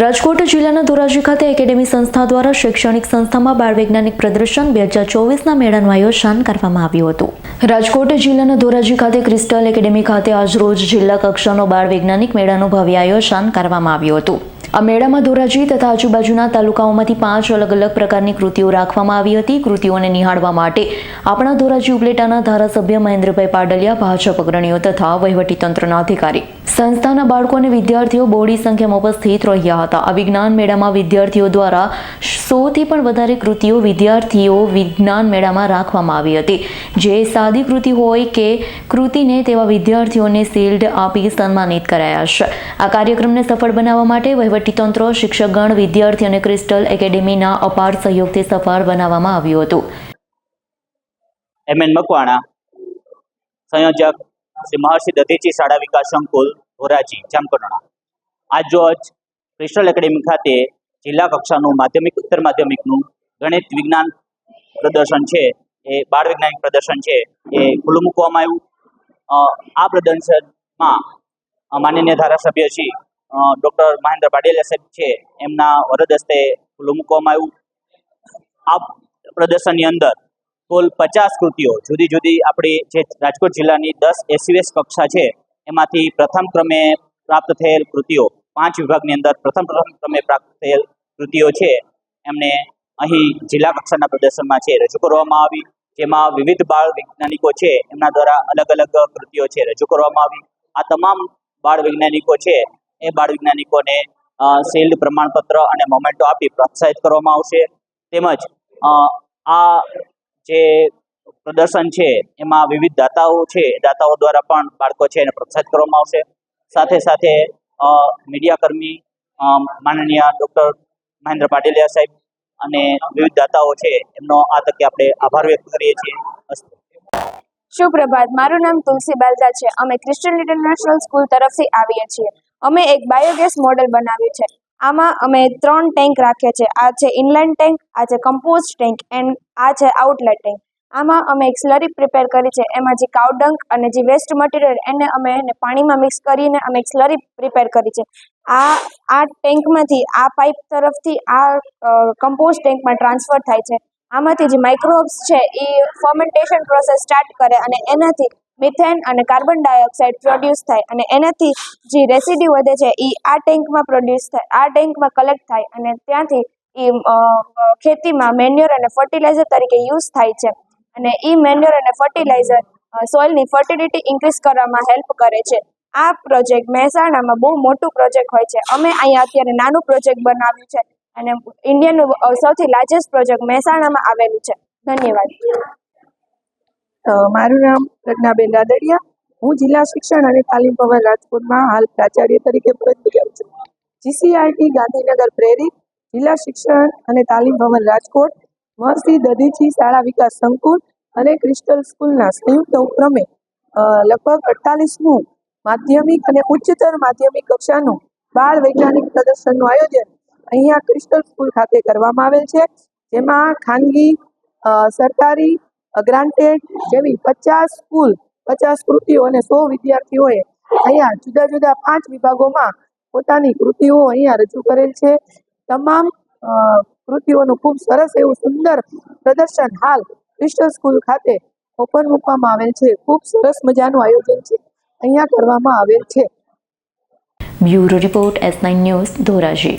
રાજકોટ જિલ્લાના ધોરાજી ખાતે એકેડેમી સંસ્થા દ્વારા શૈક્ષણિક સંસ્થામાં બાળ વૈજ્ઞાનિક પ્રદર્શન બે હજાર ચોવીસના મેળાનું આયોજન કરવામાં આવ્યું હતું. રાજકોટ જિલ્લાના ધોરાજી ખાતે ક્રિસ્ટલ એકેડેમી ખાતે આજરોજ જિલ્લા કક્ષાનો બાળ વૈજ્ઞાનિક મેળાનું ભવ્ય આયોજન કરવામાં આવ્યું હતું. આ મેળામાં ધોરાજી તથા આજુબાજુના તાલુકાઓમાંથી પાંચ અલગ અલગ પ્રકારની કૃતિઓ રાખવામાં આવી હતી. કૃતિઓને નિહાળવા માટે આપણા ધોરાજી ઉપલેટાના ધારાસભ્ય મહેન્દ્રભાઈ પાડલિયા, ભાજપ અગ્રણીઓ તથા વહીવટીતંત્રના અધિકારી સંસ્થાના બાળકો અને વિદ્યાર્થીઓ બહોળી સંખ્યામાં ઉપસ્થિત રહ્યા હતા. આ વિજ્ઞાન મેળામાં વિદ્યાર્થીઓ દ્વારા સોથી પણ વધારે કૃતિઓ વિદ્યાર્થીઓ વિજ્ઞાન મેળામાં રાખવામાં આવી હતી. જે સાદી કૃતિ હોય કે કૃતિને તેવા વિદ્યાર્થીઓને શિલ્ડ આપી સન્માનિત કરાયા છે. આ કાર્યક્રમને સફળ બનાવવા માટે વહીવટીતંત્ર, શિક્ષકગણ, વિદ્યાર્થી અને ક્રિસ્ટલ એકેડેમીના અપાર સહયોગથી સફળ બનાવવામાં આવ્યું હતું. એમ એન મકવાણા, સંયોજક શ્રી મહર્ષિ દધીચી શાળા વિકાસ સંકુલ, ધોરાજી જામકરણા આજ રોજ ક્રિસ્ટલ એકેડેમી ખાતે જિલ્લા કક્ષાનું માધ્યમિક, ઉત્તર માધ્યમિકનું ગણિત વિજ્ઞાન પ્રદર્શન છે, એ બાળ વૈજ્ઞાનિક પ્રદર્શન છે, એ ખુલ્લું મૂકવામાં આવ્યું. આ પ્રદર્શનમાં માનનીય ધારાસભ્ય શ્રી ડૉક્ટર મહેન્દ્ર પાડેલિયા સાહેબ છે, એમના વરદ હસ્તે ખુલ્લું મૂકવામાં આવ્યું. આ પ્રદર્શનની અંદર કુલ પચાસ કૃતિઓ. જુદી જુદી આપણી જે રાજકોટ જિલ્લાની દસ એસયુએસ કક્ષા છે, એમાંથી પ્રથમ ક્રમે પ્રાપ્ત થયેલ કૃતિઓ, પાંચ વિભાગની અંદર પ્રથમ પ્રથમ ક્રમે પ્રાપ્ત થયેલ કૃતિઓ છે, એમને અહીં જિલ્લા કક્ષાના પ્રદર્શનમાં છે, રજૂ કરવામાં આવી. જેમાં વિવિધ બાળ વૈજ્ઞાનિકો છે, એમના દ્વારા અલગ અલગ કૃતિઓ છે, રજૂ કરવામાં આવી. આ તમામ બાળ વૈજ્ઞાનિકો છે, એ બાળ વૈજ્ઞાનિકોને શિલ્ડ પ્રમાણપત્ર અને મોમેન્ટો આપી પ્રોત્સાહિત કરવામાં આવશે. તેમજ આ જે પ્રદર્શન છે, એમાં વિવિધ દાતાઓ છે દાતાઓ દ્વારા પણ બાળકો છે એને પ્રોત્સાહિત કરવામાં આવશે. સાથે સાથે મીડિયા મીડિયાકર્મી માનનીય ડૉક્ટર મહેન્દ્ર પાટેલિયા સાહેબ અને વિવિધ દાતાઓ છે, એમનો આ તકે આપણે આભાર વ્યક્ત કરીએ છીએ. સુપ્રભાત, મારું નામ તુલસી બાલદા છે. અમે ક્રિશ્ચિયન ઇન્ટરનેશનલ સ્કૂલ તરફથી આવીએ છીએ. અમે એક બાયોગેસ મોડેલ બનાવ્યું છે. આમાં અમે ત્રણ ટેન્ક રાખ્યા છે. આ છે ઇનલાઇન ટેન્ક આ છે કમ્પોઝ ટેન્ક એન્ડ આ છે આઉટલેટ ટેન્ક આમાં અમે એક સ્લરી પ્રિપેર કરી છે. એમાં જે કાવડંક અને જે વેસ્ટ મટીરિયલ એને અમે એને પાણીમાં મિક્સ કરીને અમે એક સ્લરી પ્રિપેર કરી છે. આ આ ટેન્કમાંથી આ પાઇપ તરફથી આ કમ્પોઝ ટેન્કમાં ટ્રાન્સફર થાય છે. આમાંથી જે માઇક્રોબ્સ છે એ ફર્મેન્ટેશન પ્રોસેસ સ્ટાર્ટ કરે અને એનાથી મિથેન અને કાર્બન ડાયોક્સાઇડ પ્રોડ્યુસ થાય અને એનાથી જે રેસિડ્યુ વધે છે એ આ ટેન્કમાં પ્રોડ્યુસ થાય, આ ટેન્કમાં કલેક્ટ થાય અને ત્યાંથી એ ખેતીમાં મેન્યુર અને ફર્ટિલાઇઝર તરીકે યુઝ થાય છે. અને એ મેન્યુર અને ફર્ટિલાઇઝર સોઇલની ફર્ટિલિટી ઇન્ક્રીઝ કરવામાં હેલ્પ કરે છે. આ પ્રોજેક્ટ મહેસાણામાં બહુ મોટું પ્રોજેક્ટ હોય છે. અમે અહીંયા અત્યારે નાનું પ્રોજેક્ટ બનાવ્યું છે અને ઇન્ડિયાનું સૌથી લાર્જેસ્ટ પ્રોજેક્ટ મહેસાણામાં આવેલું છે. ધન્યવાદ. મારું નામ પ્રજ્ઞાબેન રાદડિયા. હું જિલ્લા શિક્ષણ અને તાલીમ ભવન રાજકોટમાં હાલ પ્રાચાર્ય તરીકે ફરજ બજાવું છું. જીસીઆરટી ગાંધીનગર પ્રેરિત, જિલ્લા શિક્ષણ અને તાલીમ ભવન રાજકોટ, મહર્ષિ દધીચી શાળા વિકાસ સંકુલ અને ક્રિસ્ટલ સ્કૂલના સંયુક્ત ઉપક્રમે લગભગ અડતાલીસમું માધ્યમિક અને ઉચ્ચતર માધ્યમિક કક્ષાનું બાળ વૈજ્ઞાનિક પ્રદર્શનનું આયોજન અહીંયા ક્રિસ્ટલ સ્કૂલ ખાતે કરવામાં આવેલ છે. જેમાં ખાનગી સરકારી ગ્રાન્ટેડ જેવી પચાસ સ્કૂલ, પચાસ કૃતિઓ અને સો વિદ્યાર્થીઓએ અહીંયા જુદા જુદા પાંચ વિભાગોમાં પોતાની કૃતિઓ અહીંયા રજૂ કરેલ છે. તમામ કૃતિઓનું ખૂબ સરસ એવું સુંદર પ્રદર્શન હાલ ક્રિસ્ટલ સ્કૂલ ખાતે ઓપન મૂકવામાં આવેલ છે. ખૂબ સરસ મજાનું આયોજન છે. અહીંયા કરવામાં આવેલ છે. Bureau report S nine news Dhoraji.